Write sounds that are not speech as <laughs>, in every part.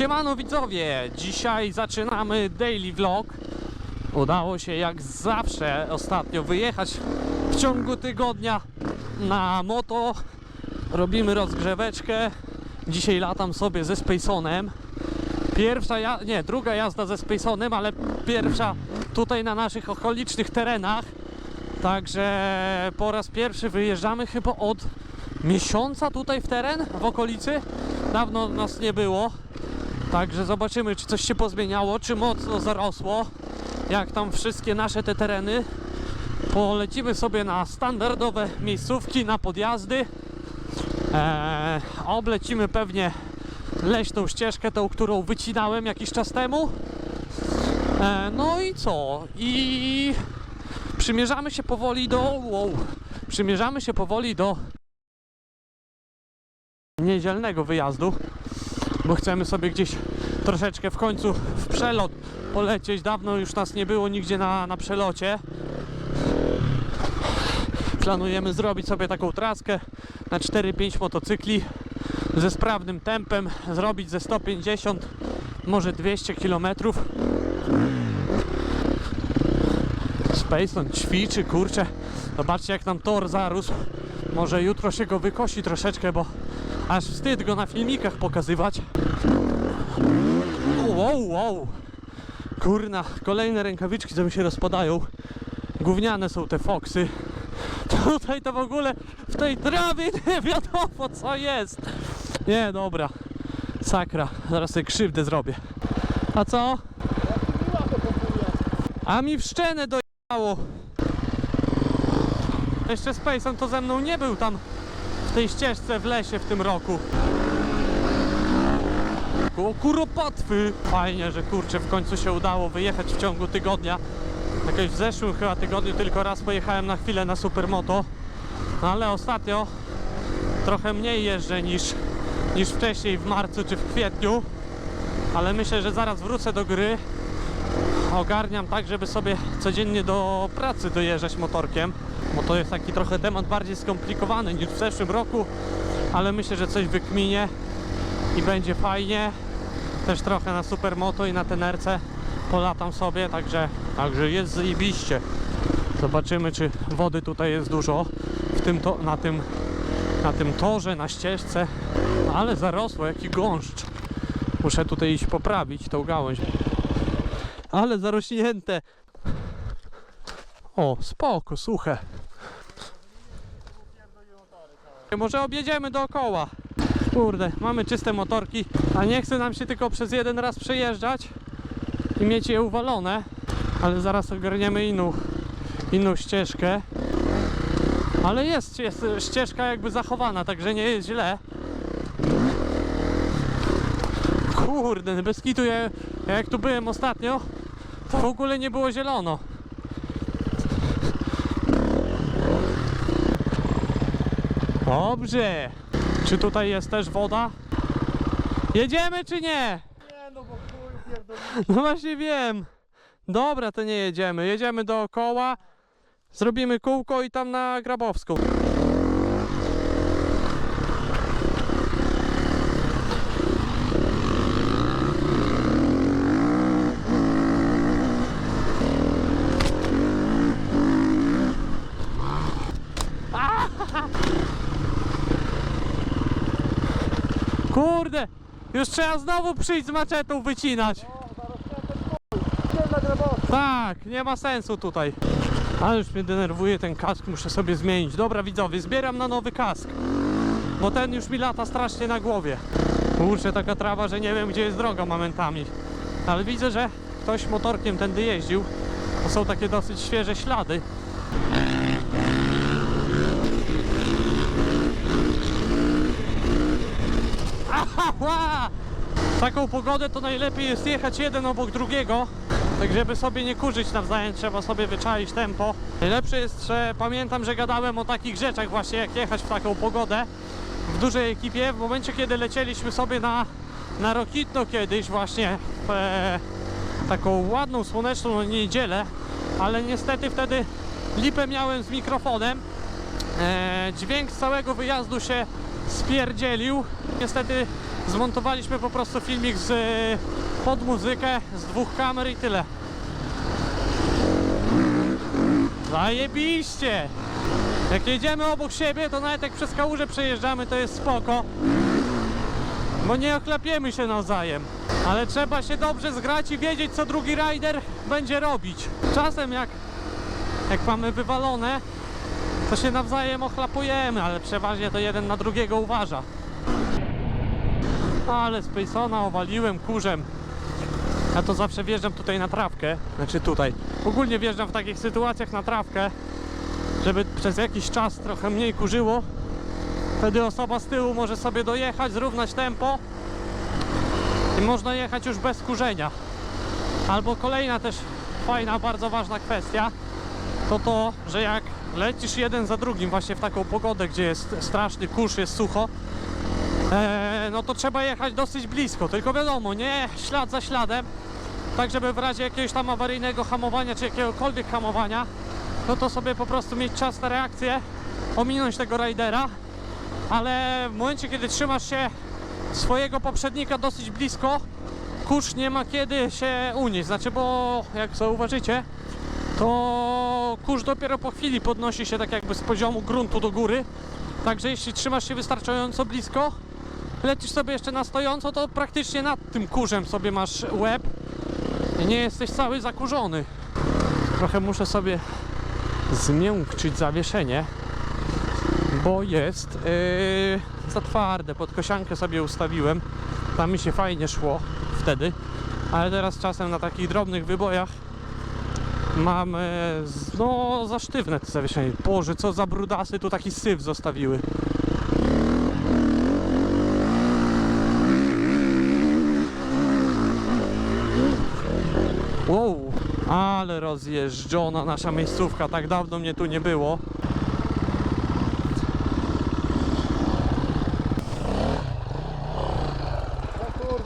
Siemano widzowie, dzisiaj zaczynamy daily vlog. Udało się jak zawsze ostatnio wyjechać w ciągu tygodnia na moto. Robimy rozgrzeweczkę. Dzisiaj latam sobie ze Spaceonem. Pierwsza, ja... nie, druga jazda ze Spaceonem, ale pierwsza tutaj na naszych okolicznych terenach. Także po raz pierwszy wyjeżdżamy chyba od miesiąca tutaj w teren, w okolicy. Dawno nas nie było. Także zobaczymy, czy coś się pozmieniało, czy mocno zarosło. Jak tam wszystkie nasze te tereny. Polecimy sobie na standardowe miejscówki, na podjazdy. Eee, oblecimy pewnie leśną ścieżkę, tą, którą wycinałem jakiś czas temu. Eee, no i co? I przymierzamy się powoli do. Wow, przymierzamy się powoli do niedzielnego wyjazdu, bo chcemy sobie gdzieś troszeczkę w końcu w przelot polecieć. Dawno już nas nie było nigdzie na, na przelocie. Planujemy zrobić sobie taką traskę na 4-5 motocykli ze sprawnym tempem, zrobić ze 150, może 200 kilometrów. Space on ćwiczy, kurczę. Zobaczcie jak nam tor zarósł. Może jutro się go wykosi troszeczkę, bo aż wstyd go na filmikach pokazywać. Wow, wow. Kurna, kolejne rękawiczki, co mi się rozpadają. Gówniane są te foksy. Tutaj to w ogóle w tej trawie <laughs> nie wiadomo co jest. Nie, dobra. Sakra, zaraz sobie krzywdę zrobię. A co? A mi w szczenę dojechało. Jeszcze Spaceon to ze mną nie był tam w tej ścieżce w lesie w tym roku. O kuropatwy! Fajnie, że kurczę w końcu się udało wyjechać w ciągu tygodnia. Jakoś w zeszłym chyba tygodniu tylko raz pojechałem na chwilę na Supermoto. No ale ostatnio trochę mniej jeżdżę niż, niż wcześniej w marcu czy w kwietniu. Ale myślę, że zaraz wrócę do gry. Ogarniam tak, żeby sobie codziennie do pracy dojeżdżać motorkiem. Bo to jest taki trochę temat bardziej skomplikowany niż w zeszłym roku. Ale myślę, że coś wykminie i będzie fajnie. Też trochę na Supermoto i na tenerce polatam sobie, także, także jest zajebiście. Zobaczymy, czy wody tutaj jest dużo w tym to, na, tym, na tym torze, na ścieżce. Ale zarosło, jaki gąszcz. Muszę tutaj iść poprawić tą gałąź. Ale zarośnięte. O, spoko, suche. Może objedziemy dookoła. Kurde, mamy czyste motorki, a nie chce nam się tylko przez jeden raz przejeżdżać i mieć je uwalone, ale zaraz ogarniemy inną, inną ścieżkę. Ale jest, jest ścieżka jakby zachowana, także nie jest źle. Kurde, bez kitu, ja, ja jak tu byłem ostatnio, to w ogóle nie było zielono. Dobrze. Czy tutaj jest też woda? Jedziemy czy nie? Nie no bo chuj. No właśnie wiem. Dobra, to nie jedziemy. Jedziemy dookoła. Zrobimy kółko i tam na Grabowską. Kurde! Już trzeba znowu przyjść z maczetą wycinać. Tak, nie ma sensu tutaj. Ale już mnie denerwuje ten kask, muszę sobie zmienić. Dobra widzowie, zbieram na nowy kask. Bo ten już mi lata strasznie na głowie. Kurczę, taka trawa, że nie wiem gdzie jest droga momentami. Ale widzę, że ktoś motorkiem tędy jeździł. To są takie dosyć świeże ślady. Aha! Taką pogodę to najlepiej jest jechać jeden obok drugiego. Tak żeby sobie nie kurzyć nawzajem, trzeba sobie wyczaić tempo. Najlepsze jest, że pamiętam, że gadałem o takich rzeczach właśnie, jak jechać w taką pogodę w dużej ekipie. W momencie, kiedy lecieliśmy sobie na, na Rokitno kiedyś właśnie w e, taką ładną, słoneczną niedzielę, ale niestety wtedy lipę miałem z mikrofonem. E, dźwięk z całego wyjazdu się spierdzielił. Niestety zmontowaliśmy po prostu filmik z, y, pod muzykę z dwóch kamer i tyle. Zajebiście! Jak jedziemy obok siebie, to nawet jak przez kałużę przejeżdżamy, to jest spoko. Bo nie oklepiemy się nawzajem. Ale trzeba się dobrze zgrać i wiedzieć, co drugi rider będzie robić. Czasem jak, jak mamy wywalone, to się nawzajem ochlapujemy, ale przeważnie to jeden na drugiego uważa. Ale Spacona owaliłem kurzem. Ja to zawsze wjeżdżam tutaj na trawkę, znaczy tutaj. Ogólnie wjeżdżam w takich sytuacjach na trawkę, żeby przez jakiś czas trochę mniej kurzyło. Wtedy osoba z tyłu może sobie dojechać, zrównać tempo i można jechać już bez kurzenia. Albo kolejna też fajna, bardzo ważna kwestia to to, że jak lecisz jeden za drugim właśnie w taką pogodę, gdzie jest straszny kurz, jest sucho, e, no to trzeba jechać dosyć blisko, tylko wiadomo, nie? Ślad za śladem, tak żeby w razie jakiegoś tam awaryjnego hamowania, czy jakiegokolwiek hamowania, no to sobie po prostu mieć czas na reakcję, ominąć tego rajdera, ale w momencie, kiedy trzymasz się swojego poprzednika dosyć blisko, kurz nie ma kiedy się unieść, znaczy, bo jak zauważycie, to kurz dopiero po chwili podnosi się tak jakby z poziomu gruntu do góry. Także jeśli trzymasz się wystarczająco blisko, lecisz sobie jeszcze na stojąco, to praktycznie nad tym kurzem sobie masz łeb i nie jesteś cały zakurzony. Trochę muszę sobie zmiękczyć zawieszenie, bo jest yy, za twarde. Pod kosiankę sobie ustawiłem. Tam mi się fajnie szło wtedy, ale teraz czasem na takich drobnych wybojach Mam e, no za sztywne te zawieszenie. Boże, co za brudasy tu taki syf zostawiły. Wow, ale rozjeżdżona nasza miejscówka, tak dawno mnie tu nie było.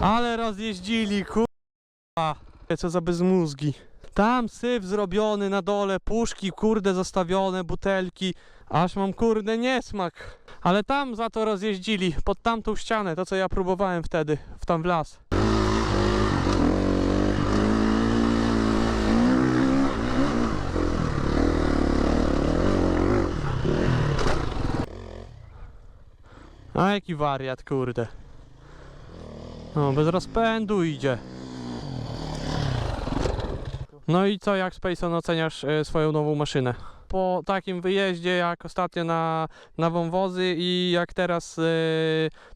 Ale rozjeździli, kurwa. Co za bezmózgi. Tam syf zrobiony na dole, puszki, kurde, zostawione, butelki. Aż mam, kurde, niesmak. Ale tam za to rozjeździli, pod tamtą ścianę, to co ja próbowałem wtedy, w tam w las. A jaki wariat, kurde. No, bez rozpędu idzie. No i co, jak Spacon oceniasz e, swoją nową maszynę? Po takim wyjeździe jak ostatnio na, na wąwozy i jak teraz e,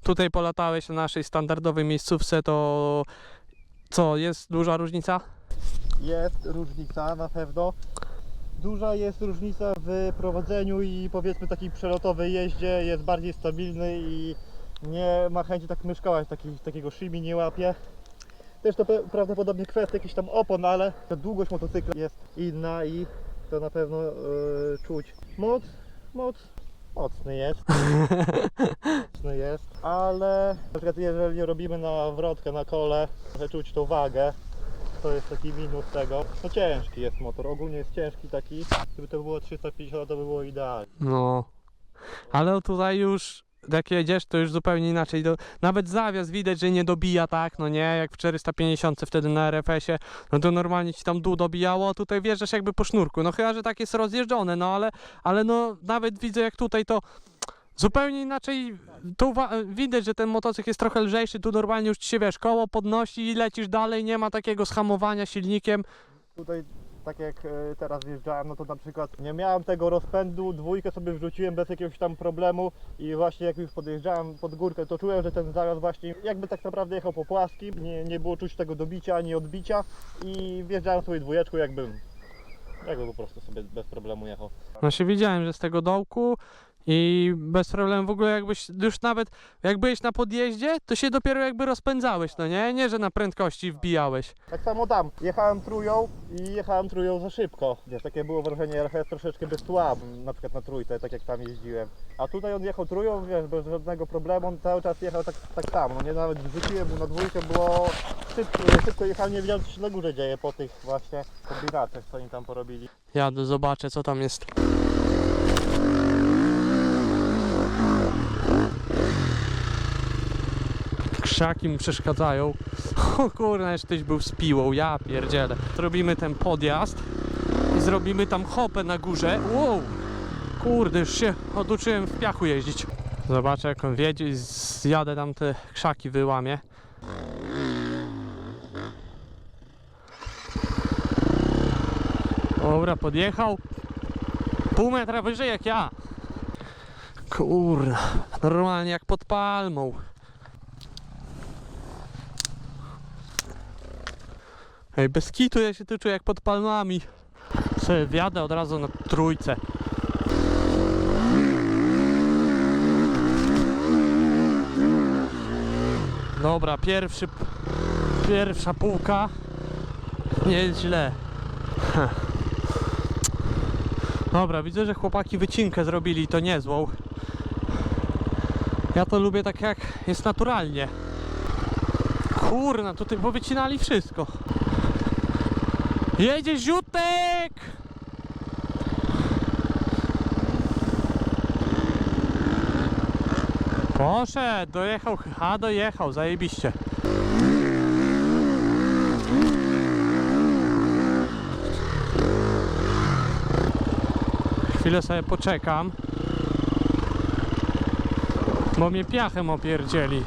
tutaj polatałeś na naszej standardowej miejscówce, to co, jest duża różnica? jest różnica na pewno. Duża jest różnica w prowadzeniu i powiedzmy takiej przelotowej jeździe, jest bardziej stabilny i nie ma chęci tak myszkować, taki, takiego szymi nie łapie. Też to prawdopodobnie kwestia jakichś tam opon, ale ta długość motocykla jest inna i to na pewno e, czuć. Moc, moc, mocny jest. <laughs> mocny jest, ale na przykład jeżeli robimy na wrotkę na kole, czuć tą wagę, to jest taki minus tego. No ciężki jest motor, ogólnie jest ciężki taki. Gdyby to było 350 to by było idealnie. No, ale tutaj już jak jedziesz, to już zupełnie inaczej. Do, nawet zawias widać, że nie dobija tak, no nie, jak w 450 wtedy na RFS-ie, no to normalnie ci tam dół dobijało, a tutaj wjeżdżasz jakby po sznurku. No chyba, że tak jest rozjeżdżone, no ale, ale no nawet widzę jak tutaj to zupełnie inaczej, tu widać, że ten motocykl jest trochę lżejszy, tu normalnie już ci się wiesz, koło podnosi i lecisz dalej, nie ma takiego schamowania silnikiem. Tutaj tak jak e, teraz wjeżdżałem, no to na przykład nie miałem tego rozpędu, dwójkę sobie wrzuciłem bez jakiegoś tam problemu i właśnie jak już podjeżdżałem pod górkę, to czułem, że ten zajazd właśnie jakby tak naprawdę jechał po płaskim, nie, nie było czuć tego dobicia ani odbicia i wjeżdżałem sobie dwójeczką jakbym, jakby po prostu sobie bez problemu jechał. No się widziałem, że z tego dołku i bez problemu w ogóle jakbyś już nawet jak byłeś na podjeździe, to się dopiero jakby rozpędzałeś, no nie? Nie, że na prędkości wbijałeś. Tak samo tam, jechałem trójką i jechałem trójką za szybko. Wiesz, takie było wrażenie, RFS troszeczkę bez tła, na przykład na trójce, tak jak tam jeździłem. A tutaj on jechał trójką, wiesz, bez żadnego problemu, on cały czas jechał tak, tak samo. No nie nawet wrzuciłem mu na dwójkę, było szybko, szybko jechałem, nie wiedziałem co się na górze dzieje po tych właśnie kombinacjach, co oni tam porobili. Jadę, zobaczę co tam jest. Krzaki mi przeszkadzają. O kurna, jeszcze tyś był z piłą, ja pierdzielę. Zrobimy ten podjazd i zrobimy tam hopę na górze. Wow! Kurde, już się oduczyłem w piachu jeździć. Zobaczę jak on wiedzie i zjadę tam te krzaki wyłamie. Dobra, podjechał. Pół metra wyżej jak ja. Kurna, normalnie jak pod palmą. Ej, bez kitu ja się tu czuję jak pod palmami. Sobie wjadę od razu na trójce. Dobra, pierwszy, pierwsza półka. Nie jest źle. Heh. Dobra, widzę, że chłopaki wycinkę zrobili to niezłą. Ja to lubię tak jak jest naturalnie. Kurna, tutaj powycinali wszystko. Jedzie ziutek! Poszedł, dojechał, a dojechał, zajebiście. Chwilę sobie poczekam. Bo mnie piachem opierdzieli.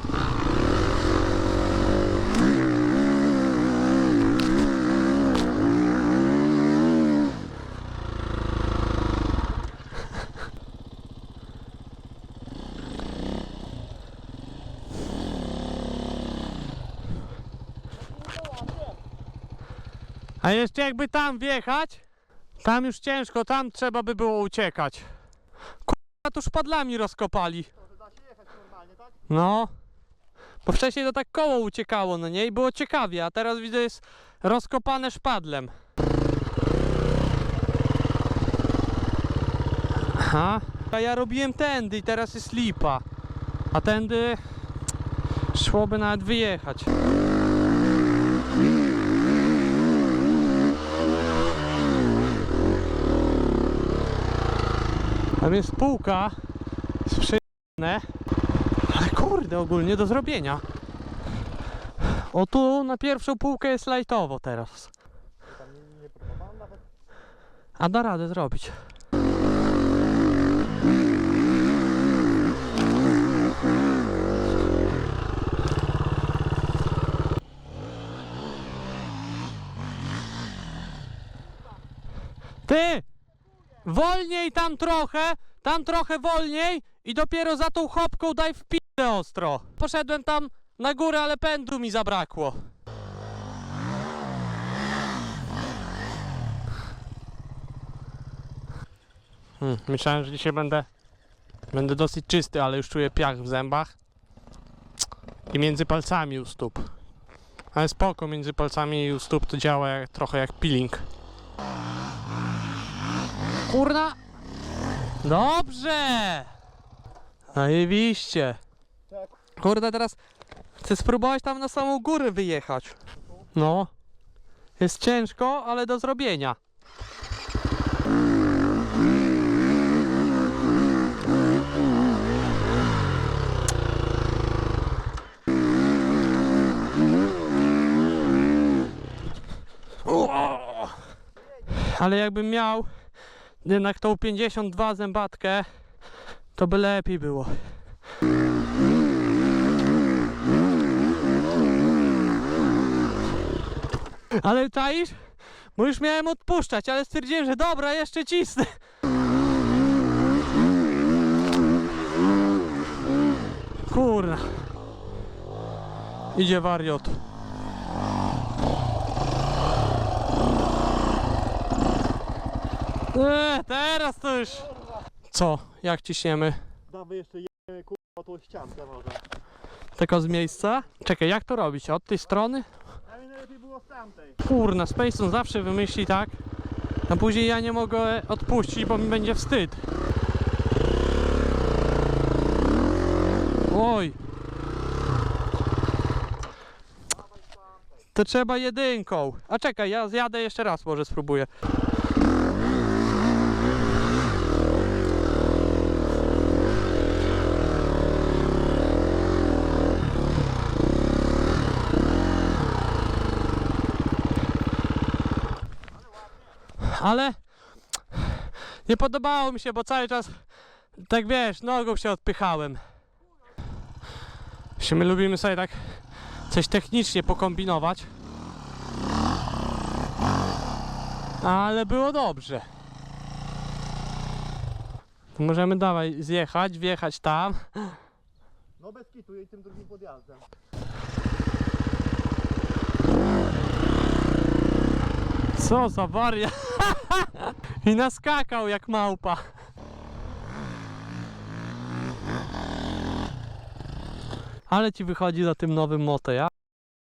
A jeszcze jakby tam wjechać, tam już ciężko, tam trzeba by było uciekać. Kurwa, tu szpadlami rozkopali. No. Bo wcześniej to tak koło uciekało, no nie? I było ciekawie, a teraz widzę jest rozkopane szpadlem. Aha. A ja robiłem tędy i teraz jest lipa. A tędy szłoby nawet wyjechać. Tam jest półka sprzyjane. Ale kurde, ogólnie do zrobienia. O tu na pierwszą półkę jest lajtowo teraz. A da radę zrobić. Ty! Wolniej tam trochę, tam trochę wolniej i dopiero za tą chopką daj w pizdę ostro. Poszedłem tam na górę, ale pędu mi zabrakło. Hmm, myślałem, że dzisiaj będę będę dosyć czysty, ale już czuję piach w zębach i między palcami u stóp. Ale spoko, między palcami u stóp to działa jak, trochę jak peeling. Kurna! Dobrze! Zajebiście! Tak. Kurde, teraz chcę spróbować tam na samą górę wyjechać. No. Jest ciężko, ale do zrobienia. Ale jakbym miał jednak tą 52 zębatkę, to by lepiej było. Ale czaisz? Bo już miałem odpuszczać, ale stwierdziłem, że dobra, jeszcze cisnę. Kurna. Idzie wariot. Eee, teraz to już. Co? Jak ciśniemy? Dawaj jeszcze jemy kurwa tą ściankę może. Tylko z miejsca? Czekaj, jak to robić? Od tej strony? A mi najlepiej było z tamtej. Kurna, Spaceon zawsze wymyśli tak, a później ja nie mogę odpuścić, bo mi będzie wstyd. Oj. To trzeba jedynką. A czekaj, ja zjadę jeszcze raz, może spróbuję. Ale nie podobało mi się, bo cały czas tak wiesz, nogą się odpychałem. Jeśli my lubimy sobie tak coś technicznie pokombinować. Ale było dobrze. Możemy dawaj zjechać, wjechać tam. No bez kitu i tym drugim podjazdem. Co za waria. <laughs> I naskakał jak małpa. Ale ci wychodzi na tym nowym moto, ja?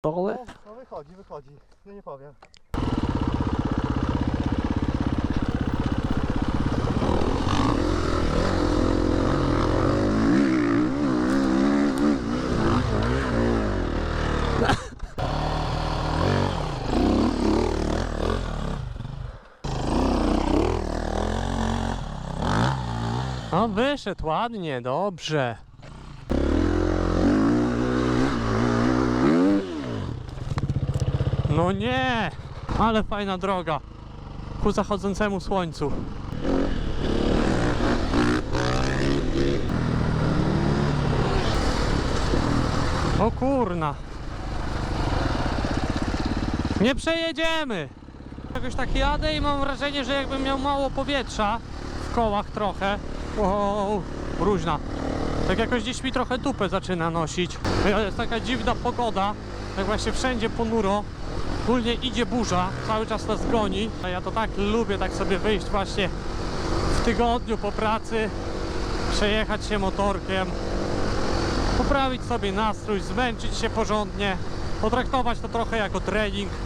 Dole? No, no wychodzi, wychodzi. Ja nie powiem. No wyszedł ładnie, dobrze. No nie, ale fajna droga ku zachodzącemu słońcu. O kurna. Nie przejedziemy. Jakoś tak jadę i mam wrażenie, że jakbym miał mało powietrza w kołach trochę. Wow, różna. Tak jakoś gdzieś mi trochę dupę zaczyna nosić. Jest taka dziwna pogoda, tak właśnie wszędzie ponuro. Ogólnie idzie burza, cały czas nas goni. A ja to tak lubię tak sobie wyjść właśnie w tygodniu po pracy, przejechać się motorkiem, poprawić sobie nastrój, zmęczyć się porządnie, potraktować to trochę jako trening. <laughs>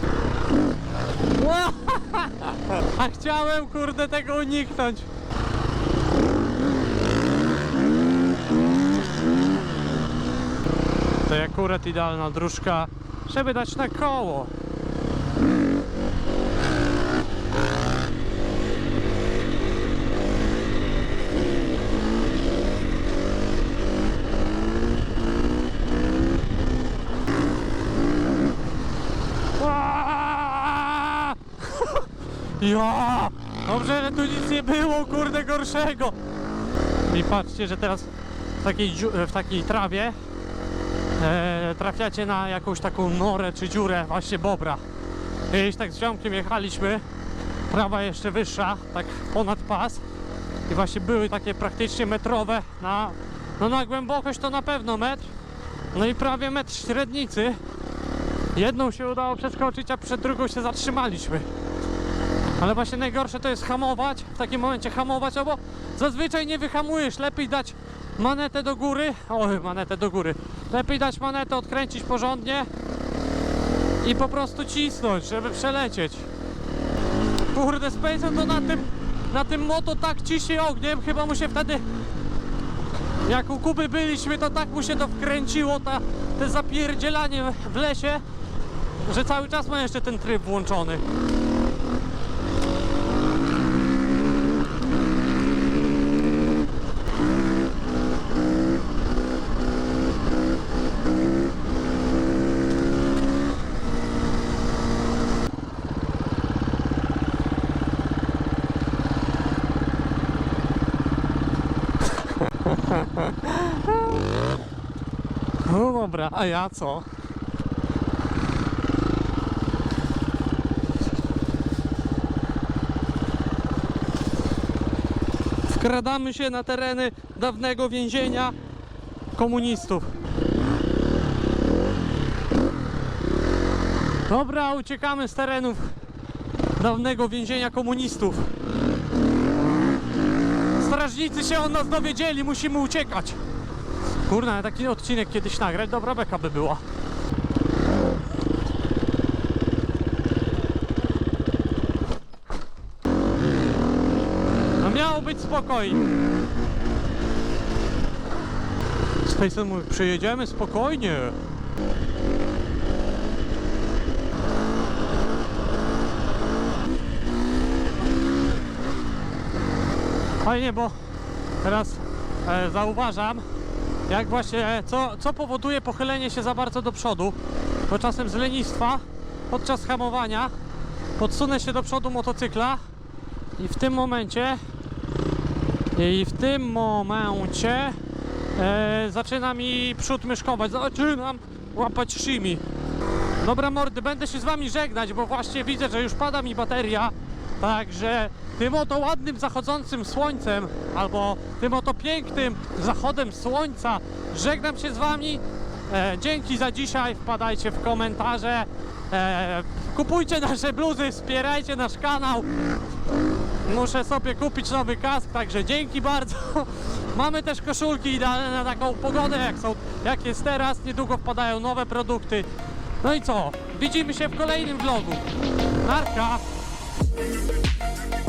A chciałem kurde tego uniknąć. To akurat idealna dróżka, żeby dać na koło. <laughs> Ja! Dobrze, że tu nic nie było, kurde, gorszego. I patrzcie, że teraz w takiej, w takiej trawie e, trafiacie na jakąś taką norę czy dziurę, właśnie bobra. Kiedyś tak z ziomkiem jechaliśmy, trawa jeszcze wyższa, tak ponad pas i właśnie były takie praktycznie metrowe na, no na głębokość to na pewno metr, no i prawie metr średnicy. Jedną się udało przeskoczyć, a przed drugą się zatrzymaliśmy. Ale właśnie najgorsze to jest hamować, w takim momencie hamować, albo zazwyczaj nie wyhamujesz, lepiej dać manetę do góry, oj, manetę do góry, lepiej dać manetę, odkręcić porządnie i po prostu cisnąć, żeby przelecieć. Kurde, Spacer to na tym, na tym moto tak ciśnie ogniem, chyba mu się wtedy, jak u Kuby byliśmy, to tak mu się to wkręciło, ta, te zapierdzielanie w lesie, że cały czas ma jeszcze ten tryb włączony. No dobra, a ja co? Wkradamy się na tereny dawnego więzienia komunistów. Dobra, uciekamy z terenów dawnego więzienia komunistów. Strażnicy się o nas dowiedzieli, musimy uciekać. Kurna, taki odcinek kiedyś nagrać, dobra beka by była. No miało być spokojnie. Spacer mówi, przyjedziemy spokojnie. Fajnie, bo teraz e, zauważam, jak właśnie, co, co powoduje pochylenie się za bardzo do przodu, to czasem z lenistwa, podczas hamowania, podsunę się do przodu motocykla i w tym momencie i w tym momencie e, zaczyna mi przód myszkować, zaczynam łapać shimi. Dobra mordy, będę się z wami żegnać, bo właśnie widzę, że już pada mi bateria. Także tym oto ładnym zachodzącym słońcem, albo tym oto pięknym zachodem słońca żegnam się z wami. E, dzięki za dzisiaj, wpadajcie w komentarze. E, kupujcie nasze bluzy, wspierajcie nasz kanał. Muszę sobie kupić nowy kask, także dzięki bardzo. <laughs> Mamy też koszulki idealne na taką pogodę, jak, są, jak jest teraz. Niedługo wpadają nowe produkty. No i co? Widzimy się w kolejnym vlogu. Narka! Thank